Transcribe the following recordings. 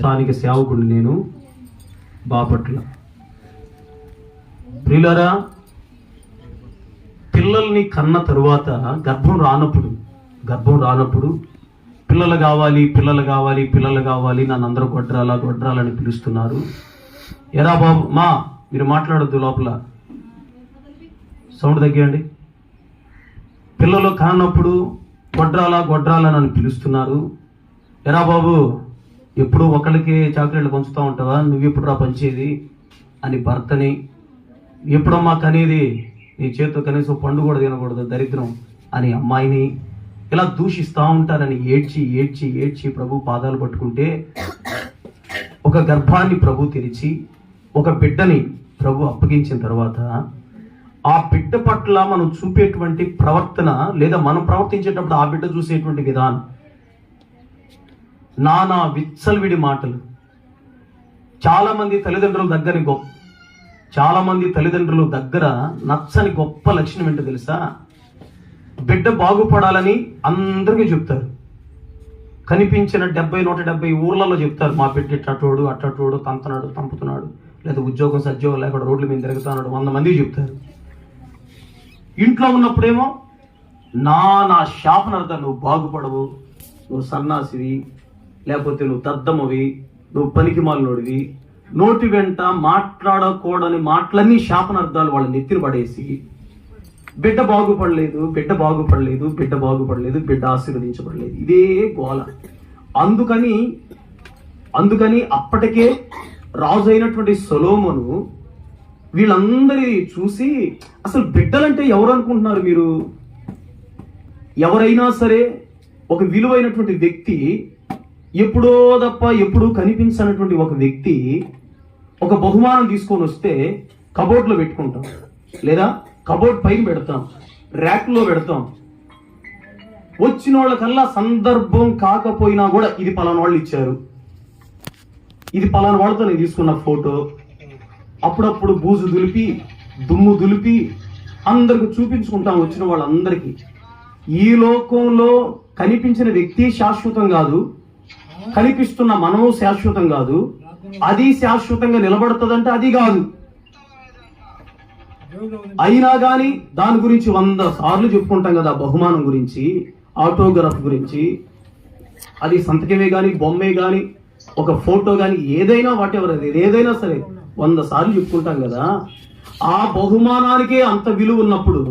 స్థానిక సేవకుడు నేను బాపట్ల. ప్రియులరా పిల్లల్ని కన్న తరువాత గర్భం రానప్పుడు గర్భం రానప్పుడు పిల్లలు కావాలి పిల్లలు కావాలి పిల్లలు కావాలి నన్ను అందరూ గొడ్రాల గొడ్రాలని పిలుస్తున్నారు. ఎరా బాబు మా మీరు మాట్లాడొద్దు లోపల. సౌండ్ తగ్గియండి. పిల్లలు కానప్పుడు గొడ్రాల గొడ్రాలా నన్ను పిలుస్తున్నారు. ఎరా బాబు ఎప్పుడు ఒకరికి చాక్లెట్లు పంచుతూ ఉంటావా? నువ్వు ఎప్పుడు రా పంచేది? అని భర్తని ఎప్పుడమ్మా కనేది? నీ చేతితో కనీసం పండు కూడా తినకూడదు దరిద్రం అని అమ్మాయిని ఇలా దూషిస్తూ ఉంటారని ఏడ్చి ఏడ్చి ఏడ్చి ప్రభు పాదాలు పట్టుకుంటే ఒక గర్భాన్ని ప్రభు తెరిచి ఒక బిడ్డని ప్రభు అప్పగించిన తర్వాత ఆ బిడ్డ పట్ల మనం చూపేటువంటి ప్రవర్తన లేదా మనం ప్రవర్తించేటప్పుడు ఆ బిడ్డ చూసేటువంటి విధానం నానా విచ్చలవిడి మాటలు. చాలామంది తల్లిదండ్రుల దగ్గర గొప్ప చాలామంది తల్లిదండ్రుల దగ్గర నచ్చని గొప్ప లక్షణం ఏంటో తెలుసా? బిడ్డ బాగుపడాలని అందరికీ చెప్తారు. కనిపించిన డెబ్బై నూట డెబ్బై ఊర్లలో చెప్తారు మా బిడ్డ ఇట్టటోడు అట్టటోడు తంతనాడు తంపుతున్నాడు లేదా ఉద్యోగం సద్యోగం లేకుండా రోడ్ల మీద తిరుగుతున్నాడు వంద మంది చెప్తారు. ఇంట్లో ఉన్నప్పుడేమో నా నా శాపనర్థ నువ్వు బాగుపడవు నువ్వు సన్నాసివి లేకపోతే నువ్వు తద్దమవి నువ్వు పనికి మాలినోడివి నోటి వెంట మాట్లాడకూడని మాటలన్నీ శాపనార్థాలు వాళ్ళ నెత్తిని పడేసి బిడ్డ బాగుపడలేదు బిడ్డ బాగుపడలేదు బిడ్డ బాగుపడలేదు బిడ్డ ఆశీర్వదించబడలేదు. ఇదే గోల. అందుకని అందుకని అప్పటికే రాజు అయినటువంటి సొలోమను వీళ్ళందరి చూసి అసలు బిడ్డలంటే ఎవరు అనుకుంటున్నారు మీరు? ఎవరైనా సరే ఒక విలువైనటువంటి వ్యక్తి ఎప్పుడో తప్ప ఎప్పుడూ కనిపించనటువంటి ఒక వ్యక్తి ఒక బహుమానం తీసుకొని వస్తే కబోర్డ్లో పెట్టుకుంటాం. లేదా కబోర్డ్ పైన పెడతాం. ర్యాక్లో పెడతాం. వచ్చిన వాళ్ళకల్లా సందర్భం కాకపోయినా కూడా ఇది పలానా వాళ్ళు ఇచ్చారు. ఇది పలానా వాళ్ళతో నేను తీసుకున్న ఫోటో. అప్పుడప్పుడు బూజు దులిపి దుమ్ము దులిపి అందరికి చూపించుకుంటాం వచ్చిన వాళ్ళందరికీ. ఈ లోకంలో కనిపించిన వ్యక్తి శాశ్వతం కాదు. కనిపిస్తున్న మనము శాశ్వతం కాదు. అది శాశ్వతంగా నిలబడుతుందంటే అది కాదు. అయినా కానీ దాని గురించి వంద సార్లు చెప్పుకుంటాం కదా బహుమానం గురించి ఆటోగ్రాఫ్ గురించి. అది సంతకమే కానీ బొమ్మే కానీ ఒక ఫోటో కానీ ఏదైనా వాటెవర్ అది ఏదైనా సరే వంద సార్లు చెప్పుకుంటాం కదా. ఆ బహుమానానికే అంత విలువ ఉన్నప్పుడు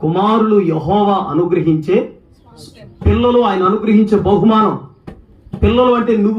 కుమారులు యహోవా అనుగ్రహించే పిల్లలు ఆయన అనుగ్రహించే బహుమానం. పిల్లలు అంటే నువ్వు